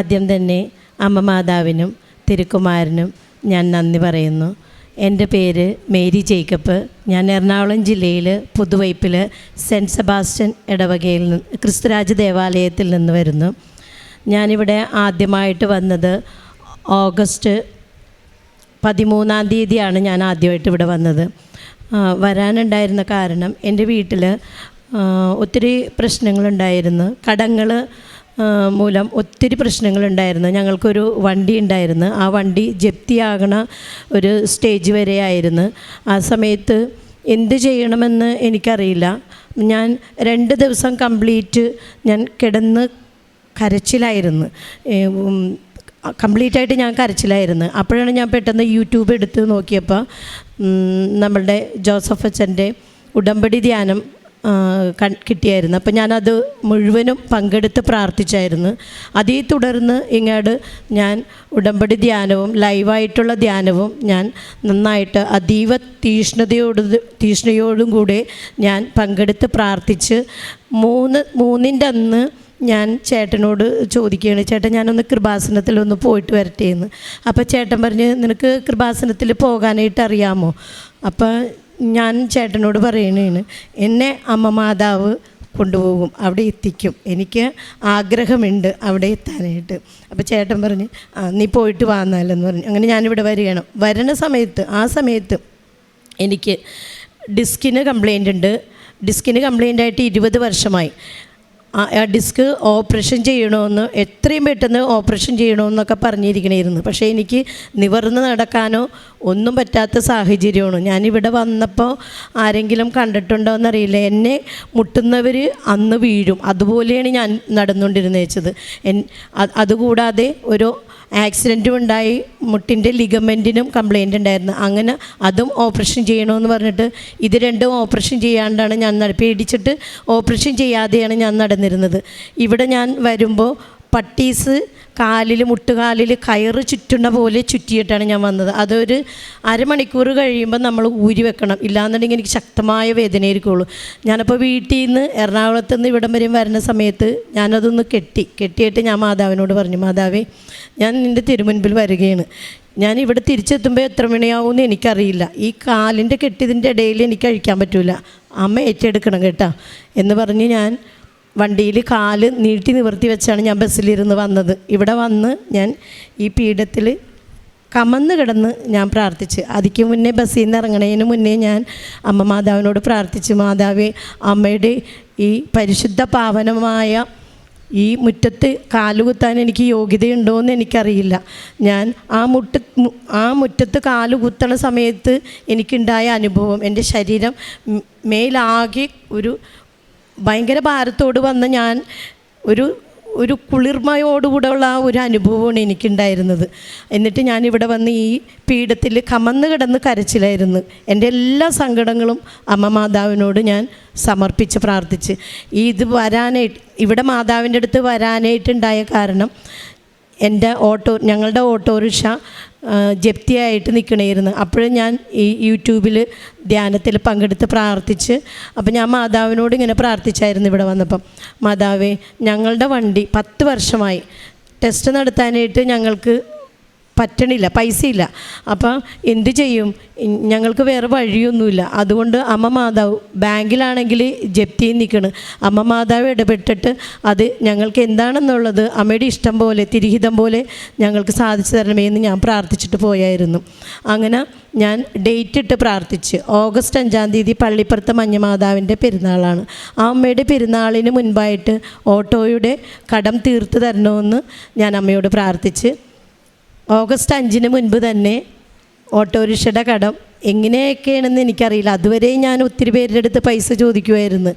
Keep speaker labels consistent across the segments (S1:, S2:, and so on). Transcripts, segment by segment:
S1: ആദ്യം തന്നെ അമ്മ മാതാവിനും തിരുക്കുമാരനും ഞാൻ നന്ദി പറയുന്നു. എന്റെ പേര് മേരി ജേക്കബ്. ഞാൻ എറണാകുളം ജില്ലയിൽ പുതുവൈപ്പിൽ സെന്റ് സെബാസ്റ്റ്യൻ ഇടവകയിൽ നിന്ന് ക്രിസ്തുരാജ് ദേവാലയത്തിൽ നിന്ന് വരുന്നു. ഞാനിവിടെ ആദ്യമായിട്ട് വന്നത് ഓഗസ്റ്റ് പതിമൂന്നാം തീയതിയാണ് ഞാൻ ആദ്യമായിട്ട് ഇവിടെ വന്നത്. വരാനുണ്ടായിരുന്ന കാരണം എന്റെ വീട്ടിൽ ഒത്തിരി പ്രശ്നങ്ങളുണ്ടായിരുന്നു. കടങ്ങൾ മൂലം ഒത്തിരി പ്രശ്നങ്ങളുണ്ടായിരുന്നു. ഞങ്ങൾക്കൊരു വണ്ടി ഉണ്ടായിരുന്നു. ആ വണ്ടി ജപ്തിയാകണ ഒരു സ്റ്റേജ് വരെ ആയിരുന്നു ആ സമയത്ത് എന്ത് ചെയ്യണമെന്ന് എനിക്കറിയില്ല. ഞാൻ രണ്ട് ദിവസം കംപ്ലീറ്റ് ഞാൻ കിടന്ന് കരച്ചിലായിരുന്നു. കംപ്ലീറ്റ് ആയിട്ട് ഞാൻ കരച്ചിലായിരുന്നു. അപ്പോഴാണ് ഞാൻ പെട്ടെന്ന് യൂട്യൂബ് എടുത്ത് നോക്കിയപ്പോൾ നമ്മളുടെ ജോസഫ് അച്ഛന്റെ ഉടമ്പടി ധ്യാനം കിട്ടിയായിരുന്നു. അപ്പം ഞാനത് മുഴുവനും പങ്കെടുത്ത് പ്രാർത്ഥിച്ചായിരുന്നു. അതേ തുടർന്ന് ഇങ്ങോട്ട് ഞാൻ ഉടമ്പടി ധ്യാനവും ലൈവായിട്ടുള്ള ധ്യാനവും ഞാൻ നന്നായിട്ട് അതീവ തീഷ്ണതയോട് തീഷ്ണയോടും കൂടെ ഞാൻ പങ്കെടുത്ത് പ്രാർത്ഥിച്ച് മൂന്ന് മൂന്നിന്റെ അന്ന് ഞാൻ ചേട്ടനോട് ചോദിക്കുകയാണ് ചേട്ടൻ ഞാനൊന്ന് കൃപാസനത്തിൽ ഒന്ന് പോയിട്ട് വരട്ടെ എന്ന് അപ്പോൾ ചേട്ടൻ പറഞ്ഞ് നിനക്ക് കൃപാസനത്തിൽ പോകാനായിട്ട് അറിയാമോ? അപ്പോൾ ഞാൻ ചേട്ടനോട് പറയണേണ് എന്നെ അമ്മ മാതാവ് കൊണ്ടുപോകും അവിടെ എത്തിക്കും. എനിക്ക് ആഗ്രഹമുണ്ട് അവിടെ എത്താനായിട്ട്. അപ്പോൾ ചേട്ടൻ പറഞ്ഞ് നീ പോയിട്ട് വാന്നാലെന്ന് പറഞ്ഞു. അങ്ങനെ ഞാനിവിടെ വരികയാണ്. വരണ സമയത്ത് ആ സമയത്ത് എനിക്ക് ഡിസ്കിന് കംപ്ലൈന്റ് ഉണ്ട്. ഡിസ്കിന് കംപ്ലൈന്റ് ആയിട്ട് ഇരുപത് വർഷമായി. ആ ഡിസ്ക് ഓപ്പറേഷൻ ചെയ്യണമെന്ന് എത്രയും പെട്ടെന്ന് ഓപ്പറേഷൻ ചെയ്യണമെന്നൊക്കെ പറഞ്ഞിരിക്കണമായിരുന്നു പക്ഷേ എനിക്ക് നിവർന്ന് നടക്കാനോ ഒന്നും പറ്റാത്ത സാഹചര്യമാണ്. ഞാനിവിടെ വന്നപ്പോൾ ആരെങ്കിലും കണ്ടിട്ടുണ്ടോ എന്നറിയില്ല എന്നെ മുട്ടുന്നവർ അന്ന് വീഴും. അതുപോലെയാണ് ഞാൻ നടന്നുകൊണ്ടിരുന്നേച്ചത് എൻ അതുകൂടാതെ ഒരു ആക്സിഡന്റും ഉണ്ടായി. മുട്ടിന്റെ ലിഗമെന്റിനും കംപ്ലൈന്റ് ഉണ്ടായിരുന്നു. അങ്ങനെ അതും ഓപ്പറേഷൻ ചെയ്യണമെന്ന് പറഞ്ഞിട്ട് ഇത് രണ്ടും ഓപ്പറേഷൻ ചെയ്യാണ്ടാണ് ഞാൻ പേടിച്ചിട്ട് ഓപ്പറേഷൻ ചെയ്യാതെയാണ് ഞാൻ നടന്നിരുന്നത്. ഇവിടെ ഞാൻ വരുമ്പോൾ പട്ടീസ് കാലിൽ മുട്ടുകാലിൽ കയറ് ചുറ്റുന്ന പോലെ ചുറ്റിയിട്ടാണ് ഞാൻ വന്നത്. അതൊരു അരമണിക്കൂർ കഴിയുമ്പോൾ നമ്മൾ ഊരി വെക്കണം. ഇല്ലാന്നുണ്ടെങ്കിൽ എനിക്ക് ശക്തമായ വേദനയായിരിക്കുള്ളൂ. ഞാനപ്പോൾ വീട്ടിൽ നിന്ന് എറണാകുളത്ത് നിന്ന് ഇവിടം വരെയും വരുന്ന സമയത്ത് ഞാനതൊന്ന് കെട്ടി. കെട്ടിയിട്ട് ഞാൻ മാതാവിനോട് പറഞ്ഞു മാതാവേ ഞാൻ നിന്റെ തിരുമുൻപിൽ വരികയാണ്. ഞാൻ ഇവിടെ തിരിച്ചെത്തുമ്പോൾ എത്ര മണിയാവുമെന്ന് എനിക്കറിയില്ല. ഈ കാലിന്റെ കെട്ടിയതിന്റെ ഇടയിൽ എനിക്ക് കഴിക്കാൻ പറ്റില്ല അമ്മ ഏറ്റെടുക്കണം കേട്ടോ. എന്ന് പറഞ്ഞ് ഞാൻ വണ്ടിയിൽ കാൽ നീട്ടി നിവർത്തി വെച്ചാണ് ഞാൻ ബസ്സിലിരുന്ന് വന്നത്. ഇവിടെ വന്ന് ഞാൻ ഈ പീഠത്തിൽ കമന്ന് കിടന്ന് ഞാൻ പ്രാർത്ഥിച്ച്. അതിക്ക് മുന്നേ ബസ്സിൽ നിന്ന് ഇറങ്ങണതിന് മുന്നേ ഞാൻ അമ്മ മാതാവിനോട് പ്രാർത്ഥിച്ച്. മാതാവേ അമ്മയുടെ ഈ പരിശുദ്ധ പാവനമായ ഈ മുറ്റത്ത് കാലുകുത്താൻ എനിക്ക് യോഗ്യതയുണ്ടോ എന്ന് എനിക്കറിയില്ല. ഞാൻ ആ മുട്ട ആ മുറ്റത്ത് കാൽ കുത്തണ സമയത്ത് എനിക്കുണ്ടായ അനുഭവം. എന്റെ ശരീരം മേലാകെ ഒരു ഭയങ്കര ഭാരത്തോട് വന്ന ഞാൻ ഒരു ഒരു കുളിർമയോടുകൂടെയുള്ള ആ ഒരു അനുഭവമാണ് എനിക്കുണ്ടായിരുന്നത്. എന്നിട്ട് ഞാൻ ഇവിടെ വന്ന് ഈ പീഠത്തിൽ കമന്ന് കിടന്ന് കരച്ചിലായിരുന്നു. എന്റെ എല്ലാ സങ്കടങ്ങളും അമ്മ മാതാവിനോട് ഞാൻ സമർപ്പിച്ച് പ്രാർത്ഥിച്ച്. ഈ ഇത് വരാനായിട്ട് ഇവിടെ മാതാവിന്റെ അടുത്ത് വരാനായിട്ടുണ്ടായ കാരണം എന്റെ ഓട്ടോ ഞങ്ങളുടെ ഓട്ടോറിക്ഷ ജപ്തിയായിട്ട് നിൽക്കണമായിരുന്നു അപ്പോഴും ഞാൻ ഈ യൂട്യൂബിൽ ധ്യാനത്തിൽ പങ്കെടുത്ത് പ്രാർത്ഥിച്ച് അപ്പം ഞാൻ മാതാവിനോട് ഇങ്ങനെ പ്രാർത്ഥിച്ചായിരുന്നു ഇവിടെ വന്നപ്പം. മാതാവേ ഞങ്ങളുടെ വണ്ടി പത്ത് വർഷമായി. ടെസ്റ്റ് നടത്താനായിട്ട് ഞങ്ങൾക്ക് പറ്റണില്ല പൈസയില്ല. അപ്പം എന്ത് ചെയ്യും? ഞങ്ങൾക്ക് വേറെ വഴിയൊന്നുമില്ല. അതുകൊണ്ട് അമ്മ മാതാവ് ബാങ്കിലാണെങ്കിൽ ജപ്തി നിൽക്കണം. അമ്മ മാതാവ് ഇടപെട്ടിട്ട് അത് ഞങ്ങൾക്ക് എന്താണെന്നുള്ളത് അമ്മയുടെ ഇഷ്ടം പോലെ തിരിഹിതം പോലെ ഞങ്ങൾക്ക് സാധിച്ചു തരണമേ എന്ന് ഞാൻ പ്രാർത്ഥിച്ചിട്ട് പോയായിരുന്നു. അങ്ങനെ ഞാൻ ഡേറ്റ് ഇട്ട് പ്രാർത്ഥിച്ച്. ഓഗസ്റ്റ് അഞ്ചാം തീയതി പള്ളിപ്പുറത്ത് മഞ്ഞമാതാവിന്റെ പെരുന്നാളാണ്. ആ അമ്മയുടെ പെരുന്നാളിന് മുൻപായിട്ട് ഓട്ടോയുടെ കടം തീർത്ത് തരണമെന്ന് ഞാൻ അമ്മയോട് പ്രാർത്ഥിച്ച് ഓഗസ്റ്റ് അഞ്ചിന് മുൻപ് തന്നെ ഓട്ടോറിക്ഷയുടെ കടം എങ്ങനെയൊക്കെയാണെന്ന് എനിക്കറിയില്ല. അതുവരെ ഞാൻ ഒത്തിരി പേരുടെ അടുത്ത് പൈസ ചോദിക്കുമായിരുന്നു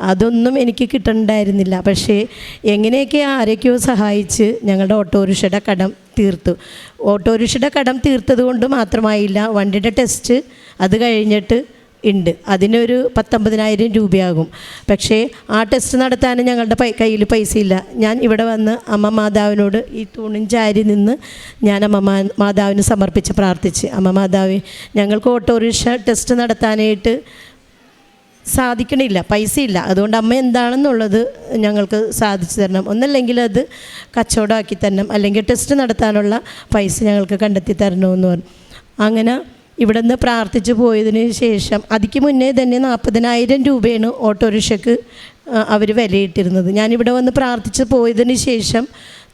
S1: അതൊന്നും എനിക്ക് കിട്ടണ്ടായിരുന്നില്ല. പക്ഷേ എങ്ങനെയൊക്കെ ആരൊക്കെയോ സഹായിച്ച് ഞങ്ങളുടെ ഓട്ടോറിക്ഷയുടെ കടം തീർത്തു. ഓട്ടോറിക്ഷയുടെ കടം തീർത്തത് കൊണ്ട് മാത്രമായില്ല വണ്ടിയുടെ ടെസ്റ്റ് അത് കഴിഞ്ഞിട്ട് ഉണ്ട്. അതിനൊരു പത്തൊമ്പതിനായിരം രൂപയാകും. പക്ഷേ ആ ടെസ്റ്റ് നടത്താൻ ഞങ്ങളുടെ കയ്യിൽ പൈസ ഇല്ല ഞാൻ ഇവിടെ വന്ന് അമ്മ മാതാവിനോട് ഈ തുണിൻ ചാരി നിന്ന് ഞാൻ അമ്മ മാതാവിന് സമർപ്പിച്ച് പ്രാർത്ഥിച്ച്. അമ്മ മാതാവ് ഞങ്ങൾക്ക് ഓട്ടോറിക്ഷ ടെസ്റ്റ് നടത്താനായിട്ട് സാധിക്കണില്ല. പൈസ ഇല്ല അതുകൊണ്ട് അമ്മ എന്താണെന്നുള്ളത് ഞങ്ങൾക്ക് സാധിച്ചു തരണം. ഒന്നല്ലെങ്കിൽ അത് കച്ചവടമാക്കി തരണം. അല്ലെങ്കിൽ ടെസ്റ്റ് നടത്താനുള്ള പൈസ ഞങ്ങൾക്ക് കണ്ടെത്തി തരണമെന്ന് പറഞ്ഞു. അങ്ങനെ ഇവിടെ നിന്ന് പ്രാർത്ഥിച്ചു പോയതിന് ശേഷം അതിക്ക് മുന്നേ തന്നെ നാൽപ്പതിനായിരം രൂപയാണ് ഓട്ടോറിക്ഷയ്ക്ക് അവർ വിലയിട്ടിരുന്നത്. ഞാനിവിടെ വന്ന് പ്രാർത്ഥിച്ച് പോയതിന് ശേഷം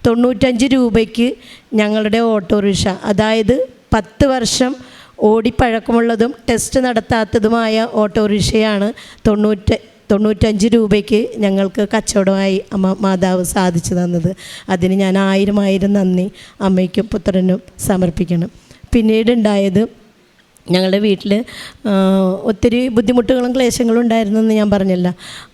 S1: തൊണ്ണൂറ്റഞ്ച് രൂപയ്ക്ക് ഞങ്ങളുടെ ഓട്ടോറിക്ഷ അതായത് പത്ത് വർഷം ഓടിപ്പഴക്കമുള്ളതും ടെസ്റ്റ് നടത്താത്തതുമായ ഓട്ടോറിക്ഷയാണ് തൊണ്ണൂറ്റ തൊണ്ണൂറ്റഞ്ച് രൂപയ്ക്ക് ഞങ്ങൾക്ക് കച്ചവടമായി അമ്മ മാതാവ് സാധിച്ചു തന്നത്. അതിന് ഞാൻ ആയിരം ആയിരം നന്ദി അമ്മയ്ക്കും പുത്രനും സമർപ്പിക്കണം. പിന്നീട് ഉണ്ടായത് ഞങ്ങളുടെ വീട്ടിൽ ഒത്തിരി ബുദ്ധിമുട്ടുകളും ക്ലേശങ്ങളും ഉണ്ടായിരുന്നെന്ന് ഞാൻ പറഞ്ഞില്ല.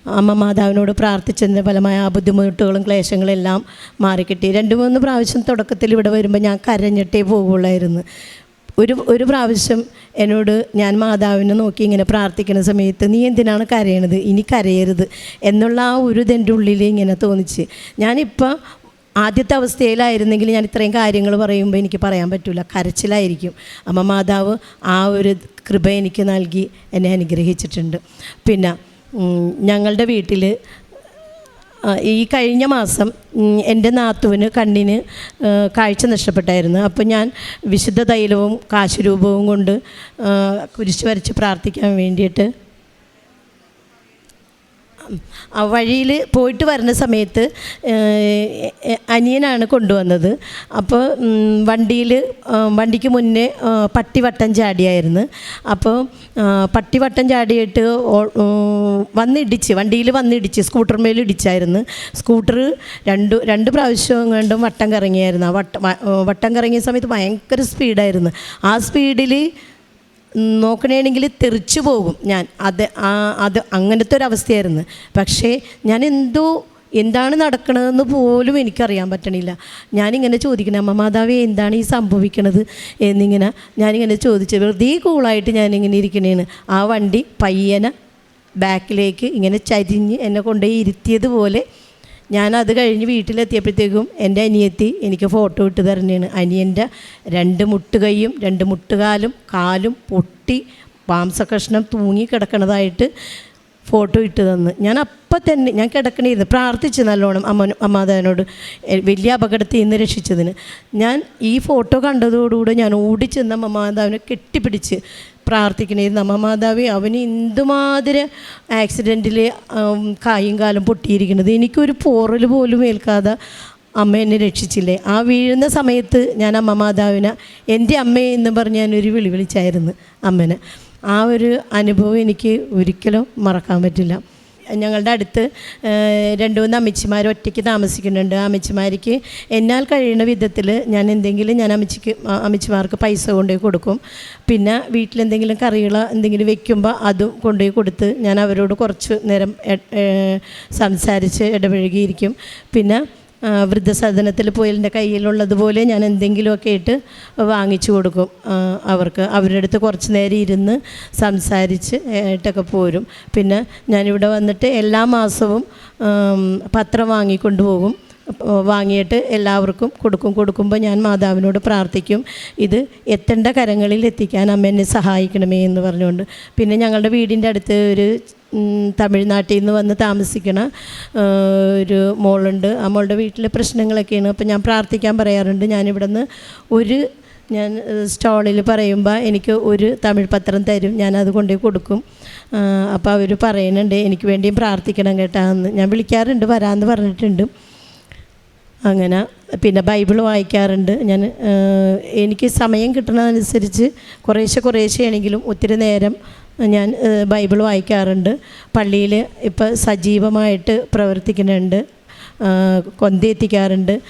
S1: അമ്മ മാതാവിനോട് പ്രാർത്ഥിച്ചതിന്റെ ഫലമായ ആ ബുദ്ധിമുട്ടുകളും ക്ലേശങ്ങളും എല്ലാം മാറിക്കിട്ടി. രണ്ട് മൂന്ന് പ്രാവശ്യം തുടക്കത്തിൽ ഇവിടെ വരുമ്പോൾ ഞാൻ കരഞ്ഞിട്ടേ പോകുള്ളായിരുന്നു ഒരു ഒരു പ്രാവശ്യം എന്നോട് ഞാൻ മാതാവിനെ നോക്കി ഇങ്ങനെ പ്രാർത്ഥിക്കുന്ന സമയത്ത് നീ എന്തിനാണ് കരയണത്? ഇനി കരയരുത് എന്നുള്ള ആ ഒരു ഇതെന്റെ ഉള്ളിൽ ഇങ്ങനെ തോന്നിച്ച്. ഞാനിപ്പോൾ ആദ്യത്തെ അവസ്ഥയിലായിരുന്നെങ്കിൽ ഞാൻ ഇത്രയും കാര്യങ്ങൾ പറയുമ്പോൾ എനിക്ക് പറയാൻ പറ്റില്ല കരച്ചിലായിരിക്കും. അമ്മ മാതാവ് ആ ഒരു കൃപ എനിക്ക് നൽകി എന്നെ അനുഗ്രഹിച്ചിട്ടുണ്ട്. പിന്നെ ഞങ്ങളുടെ വീട്ടിൽ ഈ കഴിഞ്ഞ മാസം എന്റെ നാത്തുവിന് കണ്ണിന് കാഴ്ച നഷ്ടപ്പെട്ടായിരുന്നു. അപ്പോൾ ഞാൻ വിശുദ്ധ തൈലവും കാശുരൂപവും കൊണ്ട് കുരിശ് വരച്ച് പ്രാർത്ഥിക്കാൻ വേണ്ടിയിട്ട് വഴിയിൽ പോയിട്ട് വരുന്ന സമയത്ത് അനിയനാണ് കൊണ്ടുവന്നത്. അപ്പോൾ വണ്ടിയിൽ വണ്ടിക്ക് മുന്നേ പട്ടിവട്ടം പട്ടി വട്ടം ചാടിയായിരുന്നു. അപ്പോൾ പട്ടിവട്ടം പട്ടി വട്ടം ചാടിയിട്ട് വന്നിടിച്ച് വണ്ടിയിൽ വന്നിടിച്ച് സ്കൂട്ടർമേൽ ഇടിച്ചായിരുന്നു. സ്കൂട്ടർ രണ്ട് രണ്ട് പ്രാവശ്യം കണ്ടും വട്ടം കറങ്ങിയായിരുന്നു. ആ വട്ടം വട്ടം കറങ്ങിയ സമയത്ത് ഭയങ്കര സ്പീഡായിരുന്നു. ആ സ്പീഡിൽ നോക്കണമെങ്കിൽ തെറിച്ചു പോകും ഞാൻ. അത് ആ അത് അങ്ങനത്തെ ഒരു അവസ്ഥയായിരുന്നു. പക്ഷേ ഞാൻ എന്തോ എന്താണ് നടക്കണതെന്ന് പോലും എനിക്കറിയാൻ പറ്റണില്ല. ഞാനിങ്ങനെ ചോദിക്കണേ അമ്മ മാതാവേ എന്താണ് ഈ സംഭവിക്കണത്? എന്നിങ്ങനെ ഞാനിങ്ങനെ ചോദിച്ചു വെറുതെ കൂളായിട്ട് ഞാനിങ്ങനെ ഇരിക്കണേണ് ആ വണ്ടി പയ്യനെ ബാക്കിലേക്ക് ഇങ്ങനെ ചരിഞ്ഞ് എന്നെ കൊണ്ടുപോയി ഇരുത്തിയതുപോലെ ഞാൻ അത് കഴിഞ്ഞ് വീട്ടിലെത്തിയപ്പോഴത്തേക്കും എന്റെ അനിയത്തി എനിക്ക് ഫോട്ടോ ഇട്ട് തരണേണ് അനിയന്റെ രണ്ട് മുട്ടുകൈയും രണ്ട് മുട്ടുകാലും കാലും പൊട്ടി മാംസകഷ്ണം തൂങ്ങി കിടക്കണതായിട്ട് ഫോട്ടോ ഇട്ട് തന്ന്. ഞാൻ അപ്പം തന്നെ ഞാൻ കിടക്കണിരുന്നു. പ്രാർത്ഥിച്ച് നല്ലോണം അമ്മ അമ്മാതാവിനോട് വലിയ അപകടത്തിൽ നിന്ന് രക്ഷിച്ചതിന്. ഞാൻ ഈ ഫോട്ടോ കണ്ടതോടുകൂടെ ഞാൻ ഓടിച്ചെന്ന് അമ്മമാതാവിനെ കെട്ടിപ്പിടിച്ച് പ്രാർത്ഥിക്കണമായിരുന്നു നമ്മ മാതാവി അവന് എന്തുമാതിരി ആക്സിഡന്റിൽ കായും കാലം പൊട്ടിയിരിക്കുന്നത്. എനിക്കൊരു പോറൽ പോലും ഏൽക്കാതെ അമ്മ എന്നെ രക്ഷിച്ചില്ലേ? ആ വീഴുന്ന സമയത്ത് ഞാൻ അമ്മ മാതാവിനെ എന്റെ അമ്മയെ എന്ന് പറഞ്ഞ് ഞാനൊരു വിളി വിളിച്ചായിരുന്നു അമ്മനെ. ആ ഒരു അനുഭവം എനിക്ക് ഒരിക്കലും മറക്കാൻ പറ്റില്ല. ഞങ്ങളുടെ അടുത്ത് രണ്ട് മൂന്ന് അമ്മച്ചിമാർ ഒറ്റയ്ക്ക് താമസിക്കുന്നുണ്ട്. അമ്മച്ചിമാർക്ക് എന്നാൽ കഴിയുന്ന വിധത്തിൽ ഞാൻ എന്തെങ്കിലും ഞാൻ അമ്മച്ചിക്ക് അമ്മച്ചിമാർക്ക് പൈസ കൊണ്ടുപോയി കൊടുക്കും. പിന്നെ വീട്ടിലെന്തെങ്കിലും കറികളോ എന്തെങ്കിലും വെക്കുമ്പോൾ അതും കൊണ്ടുപോയി കൊടുത്ത് ഞാൻ അവരോട് കുറച്ച് നേരം സംസാരിച്ച് ഇടപഴകിയിരിക്കും. പിന്നെ വൃദ്ധസദനത്തിൽ പോയി എന്റെ കയ്യിലുള്ളതുപോലെ ഞാൻ എന്തെങ്കിലുമൊക്കെ ഇട്ട് വാങ്ങിച്ചു കൊടുക്കും. അവർക്ക് അവരുടെ അടുത്ത് കുറച്ച് നേരം ഇരുന്ന് സംസാരിച്ച് ആയിട്ടൊക്കെ പോരും. പിന്നെ ഞാനിവിടെ വന്നിട്ട് എല്ലാ മാസവും പത്രം വാങ്ങിക്കൊണ്ട് പോകും വാങ്ങിയിട്ട് എല്ലാവർക്കും കൊടുക്കും. കൊടുക്കുമ്പോൾ ഞാൻ മാതാവിനോട് പ്രാർത്ഥിക്കും ഇത് എത്തേണ്ട കരങ്ങളിൽ എത്തിക്കാൻ അമ്മ എന്നെ സഹായിക്കണമേ എന്ന് പറഞ്ഞുകൊണ്ട്. പിന്നെ ഞങ്ങളുടെ വീടിന്റെ അടുത്ത് ഒരു തമിഴ്നാട്ടിൽ നിന്ന് വന്ന് താമസിക്കണ ഒരു മോളുണ്ട്. ആ മോളുടെ വീട്ടിലെ പ്രശ്നങ്ങളൊക്കെയാണ്. അപ്പോൾ ഞാൻ പ്രാർത്ഥിക്കാൻ പറയാറുണ്ട്. ഞാനിവിടെ നിന്ന് ഒരു ഞാൻ സ്റ്റോളിൽ പറയുമ്പോൾ എനിക്ക് ഒരു തമിഴ് പത്രം തരും. ഞാൻ അത് കൊടുക്കും. അപ്പോൾ അവർ പറയുന്നുണ്ട് എനിക്ക് വേണ്ടിയും പ്രാർത്ഥിക്കണം കേട്ടാന്ന് ഞാൻ വിളിക്കാറുണ്ട് വരാമെന്ന് പറഞ്ഞിട്ടുണ്ട്. അങ്ങനെ പിന്നെ ബൈബിൾ വായിക്കാറുണ്ട്. ഞാൻ എനിക്ക് സമയം കിട്ടുന്നതനുസരിച്ച് കുറേശ്ശെ കുറേശ്ശെ ആണെങ്കിലും ഒത്തിരി നേരം ഞാൻ ബൈബിൾ വായിക്കാറുണ്ട്. പള്ളിയിൽ ഇപ്പോൾ സജീവമായിട്ട് പ്രവർത്തിക്കുന്നുണ്ട്. കൊന്തെത്തിക്കാറുണ്ട്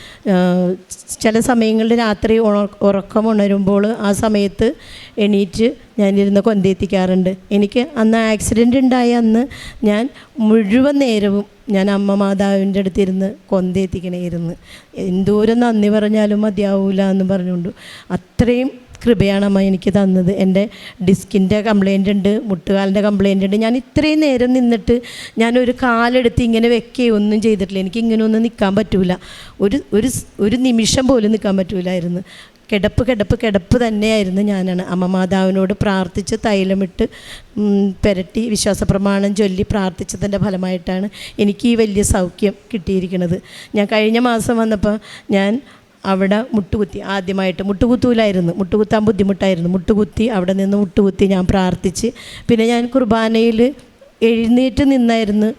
S1: ചില സമയങ്ങളിൽ രാത്രി ഉറക്കം ഉണരുമ്പോൾ ആ സമയത്ത് എണീറ്റ് ഞാനിരുന്ന് കൊന്തെത്തിക്കാറുണ്ട് എനിക്ക് അന്ന് ആക്സിഡന്റ് ഉണ്ടായ അന്ന് ഞാൻ മുഴുവൻ നേരവും ഞാൻ അമ്മ മാതാവിന്റെ അടുത്തിരുന്ന് കൊന്തെത്തിക്കണേരുന്ന് എന്തോരം നന്ദി പറഞ്ഞാലും മതിയാവൂല എന്ന് പറഞ്ഞുകൊണ്ട് അത്രയും കൃപയാണ് അമ്മ എനിക്ക് തന്നത്. എന്റെ ഡിസ്കിന്റെ കംപ്ലൈന്റ് ഉണ്ട് മുട്ടുകാലിന്റെ കംപ്ലൈന്റ് ഉണ്ട്. ഞാൻ ഇത്രയും നേരം നിന്നിട്ട് ഞാനൊരു കാലെടുത്ത് ഇങ്ങനെ വെക്കുകയോ ഒന്നും ചെയ്തിട്ടില്ല. എനിക്ക് ഇങ്ങനെ ഒന്നും നിൽക്കാൻ പറ്റൂല. ഒരു ഒരു ഒരു നിമിഷം പോലും നിൽക്കാൻ പറ്റൂലായിരുന്നു. കിടപ്പ് കിടപ്പ് കിടപ്പ് തന്നെയായിരുന്നു ഞാനാണ്. അമ്മ മാതാവിനോട് പ്രാർത്ഥിച്ച് തൈലമിട്ട് പെരട്ടി വിശ്വാസ പ്രമാണം ചൊല്ലി പ്രാർത്ഥിച്ചതിന്റെ ഫലമായിട്ടാണ് എനിക്ക് ഈ വലിയ സൗഖ്യം കിട്ടിയിരിക്കുന്നത്. ഞാൻ കഴിഞ്ഞ മാസം വന്നപ്പോൾ ഞാൻ അവിടെ മുട്ടുകുത്തി. ആദ്യമായിട്ട് മുട്ടുകുത്തൂലായിരുന്നു. മുട്ടുകുത്താൻ ബുദ്ധിമുട്ടായിരുന്നു. മുട്ടുകുത്തി അവിടെ നിന്ന് മുട്ടുകുത്തി ഞാൻ പ്രാർത്ഥിച്ച്. പിന്നെ ഞാൻ കുർബാനയിൽ എഴുന്നേറ്റ് നിന്നായിരുന്നു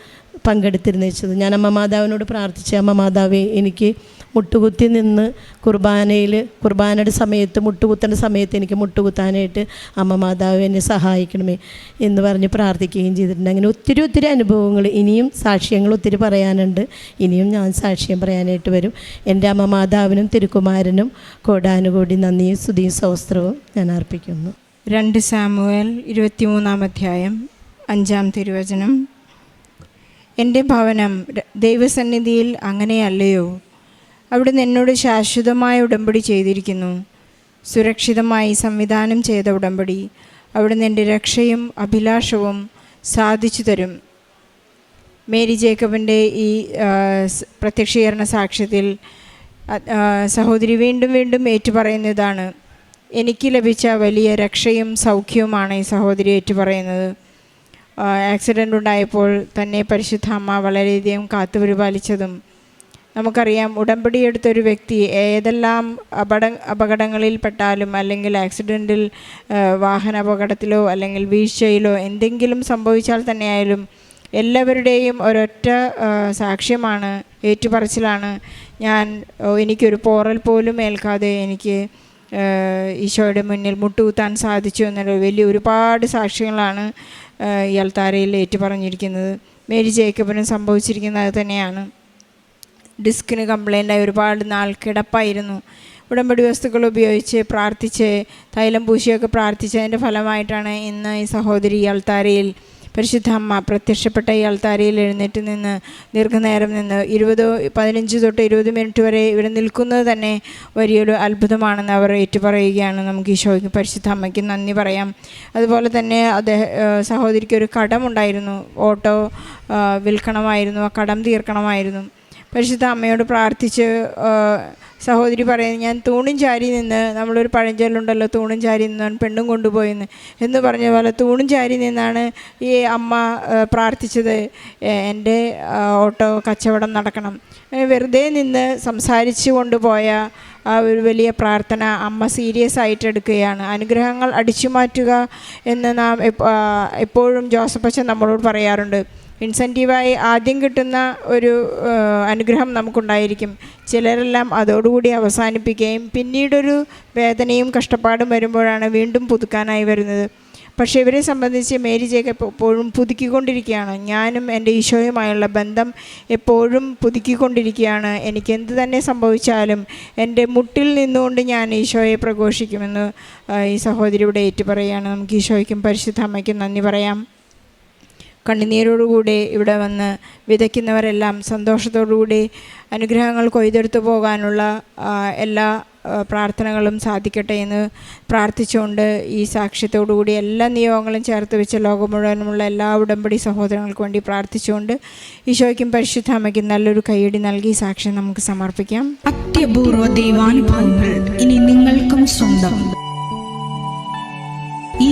S1: പങ്കെടുത്തിരുന്നു വെച്ചത് ഞാൻ അമ്മ മാതാവിനോട് പ്രാർത്ഥിച്ച് അമ്മ മാതാവേ എനിക്ക് മുട്ടുകുത്തി നിന്ന് കുർബാനയിൽ കുർബാനയുടെ സമയത്ത് മുട്ടുകുത്തേണ്ട സമയത്ത് എനിക്ക് മുട്ടുകുത്താനായിട്ട് അമ്മ മാതാവ് എന്നെ സഹായിക്കണമേ എന്ന് പറഞ്ഞ് പ്രാർത്ഥിക്കുകയും ചെയ്തിട്ടുണ്ട്. അങ്ങനെ ഒത്തിരി ഒത്തിരി അനുഭവങ്ങൾ ഇനിയും സാക്ഷ്യങ്ങൾ ഒത്തിരി പറയാനുണ്ട്. ഇനിയും ഞാൻ സാക്ഷ്യം പറയാനായിട്ട് വരും. എന്റെ അമ്മ മാതാവിനും തിരുക്കുമാരനും കോടാനുകൂടി നന്ദിയും സ്തുതിയും സൗസ്ത്രവും ഞാൻ അർപ്പിക്കുന്നു.
S2: രണ്ട് സാമുവൽ ഇരുപത്തിമൂന്നാം അധ്യായം അഞ്ചാം തിരുവചനം. എന്റെ ഭവനം ദൈവസന്നിധിയിൽ അങ്ങനെയല്ലയോ? അവിടുന്ന് എന്നോട് ശാശ്വതമായ ഉടമ്പടി ചെയ്തിരിക്കുന്നു. സുരക്ഷിതമായി സംവിധാനം ചെയ്ത ഉടമ്പടി അവിടുന്ന് എന്റെ രക്ഷയും അഭിലാഷവും സാധിച്ചു തരും. മേരി ജേക്കബിന്റെ ഈ പ്രത്യക്ഷീകരണ സാക്ഷ്യത്തിൽ സഹോദരി വീണ്ടും വീണ്ടും ഏറ്റുപറയുന്നതാണ്. എനിക്ക് ലഭിച്ച വലിയ രക്ഷയും സൗഖ്യവുമാണ് ഈ സഹോദരി ഏറ്റുപറയുന്നത്. ആക്സിഡന്റ് ഉണ്ടായപ്പോൾ തന്നെ പരിശുദ്ധ അമ്മ വളരെയധികം കാത്തുപരിപാലിച്ചതും നമുക്കറിയാം ഉടമ്പടി എടുത്തൊരു വ്യക്തി ഏതെല്ലാം അപട അപകടങ്ങളിൽപ്പെട്ടാലും അല്ലെങ്കിൽ ആക്സിഡന്റിൽ വാഹന അപകടത്തിലോ അല്ലെങ്കിൽ വീഴ്ചയിലോ എന്തെങ്കിലും സംഭവിച്ചാൽ തന്നെയായാലും എല്ലാവരുടെയും ഒരൊറ്റ സാക്ഷ്യമാണ് ഏറ്റുപറച്ചിലാണ്. ഞാൻ എനിക്കൊരു പോറൽ പോലും ഏൽക്കാതെ എനിക്ക് ഈശോയുടെ മുന്നിൽ മുട്ടുകുത്താൻ സാധിച്ചു എന്നുള്ള വലിയ ഒരുപാട് സാക്ഷ്യങ്ങളാണ് ഇയാൾ ഈ അൽത്താരയിൽ ഏറ്റുപറഞ്ഞിരിക്കുന്നത്. മേരി ജേക്കബിനും സംഭവിച്ചിരിക്കുന്നത് തന്നെയാണ്. ഡിസ്കിന് കംപ്ലൈന്റായി ഒരുപാട് നാൾ കിടപ്പായിരുന്നു. ഉടമ്പടി വസ്തുക്കൾ ഉപയോഗിച്ച് പ്രാർത്ഥിച്ച് തൈലം പൂശിയൊക്കെ പ്രാർത്ഥിച്ചതിന്റെ ഫലമായിട്ടാണ് ഇന്ന് ഈ സഹോദരി അൾത്താരയിൽ പരിശുദ്ധ അമ്മ പ്രത്യക്ഷപ്പെട്ട ഈ അൾത്താരയിൽ എഴുന്നേറ്റ് നിന്ന് ദീർഘനേരം നിന്ന് ഇരുപത് പതിനഞ്ച് തൊട്ട് ഇരുപത് മിനിറ്റ് വരെ ഇവിടെ നിൽക്കുന്നത് തന്നെ വലിയൊരു അത്ഭുതമാണെന്ന് അവർ ഏറ്റുപറയുകയാണ്. നമുക്ക് ഈശോയ്ക്ക് പരിശുദ്ധ അമ്മയ്ക്ക് നന്ദി പറയാം. അതുപോലെ തന്നെ അദ്ദേഹം സഹോദരിക്ക് ഒരു കടമുണ്ടായിരുന്നു. ഓട്ടോ വിൽക്കണമായിരുന്നു. ആ കടം തീർക്കണമായിരുന്നു. പരിശുദ്ധ അമ്മയോട് പ്രാർത്ഥിച്ച് സഹോദരി പറയുന്നത് ഞാൻ തൂണും ചാരി നിന്ന് നമ്മളൊരു പഴഞ്ചൊല്ലുണ്ടല്ലോ തൂണും ചാരി നിന്നാണ് പെണ്ണും കൊണ്ടുപോയെന്ന്. എന്ന് പറഞ്ഞ പോലെ തൂണും ചാരി നിന്നാണ് ഈ അമ്മ പ്രാർത്ഥിച്ചത് എന്റെ ഓട്ടോ കച്ചവടം നടക്കണം. വെറുതെ നിന്ന് സംസാരിച്ചു കൊണ്ടുപോയ ആ ഒരു വലിയ പ്രാർത്ഥന അമ്മ സീരിയസ് ആയിട്ട് എടുക്കുകയാണ്. അനുഗ്രഹങ്ങൾ അടിച്ചു മാറ്റുക എന്ന് നാം എപ്പോഴും ജോസഫ് അച്ഛൻ നമ്മളോട് പറയാറുണ്ട്. ഇൻസെന്റീവായി ആദ്യം കിട്ടുന്ന ഒരു അനുഗ്രഹം നമുക്കുണ്ടായിരിക്കും. ചിലരെല്ലാം അതോടുകൂടി അവസാനിപ്പിക്കുകയും പിന്നീടൊരു വേദനയും കഷ്ടപ്പാടും വരുമ്പോഴാണ് വീണ്ടും പുതുക്കാനായി വരുന്നത്. പക്ഷേ ഇവരെ സംബന്ധിച്ച് മേരി ജേക്കബ് എപ്പോഴും പുതുക്കിക്കൊണ്ടിരിക്കുകയാണ്. ഞാനും എന്റെ ഈശോയുമായുള്ള ബന്ധം എപ്പോഴും പുതുക്കിക്കൊണ്ടിരിക്കുകയാണ്. എനിക്ക് എന്ത് തന്നെ സംഭവിച്ചാലും എന്റെ മുട്ടിൽ നിന്നുകൊണ്ട് ഞാൻ ഈശോയെ പ്രഘോഷിക്കുമെന്ന് ഈ സഹോദരിയുടെ ഇവിടെ ഏറ്റുപറയുകയാണ്. നമുക്ക് ഈശോയ്ക്കും പരിശുദ്ധ അമ്മയ്ക്കും നന്ദി പറയാം. കണ്ണുനീരോടുകൂടി ഇവിടെ വന്ന് വിതയ്ക്കുന്നവരെല്ലാം സന്തോഷത്തോടുകൂടി അനുഗ്രഹങ്ങൾ കൊയ്തെടുത്തു പോകാനുള്ള എല്ലാ പ്രാർത്ഥനകളും സാധിക്കട്ടെ എന്ന് പ്രാർത്ഥിച്ചുകൊണ്ട് ഈ സാക്ഷ്യത്തോടുകൂടി എല്ലാ നിയോഗങ്ങളും ചേർത്ത് വെച്ച് ലോകം മുഴുവനുമുള്ള എല്ലാ ഉടമ്പടി സഹോദരങ്ങൾക്ക് വേണ്ടി പ്രാർത്ഥിച്ചുകൊണ്ട് ഈശോയ്ക്കും പരിശുദ്ധ അമ്മയ്ക്കും നല്ലൊരു കൈയടി നൽകി സാക്ഷ്യം നമുക്ക് സമർപ്പിക്കാം.
S3: അത്യപൂർവ ദൈവാനുഭവങ്ങൾ ഇനി നിങ്ങൾക്കും സ്വന്തം. ഈ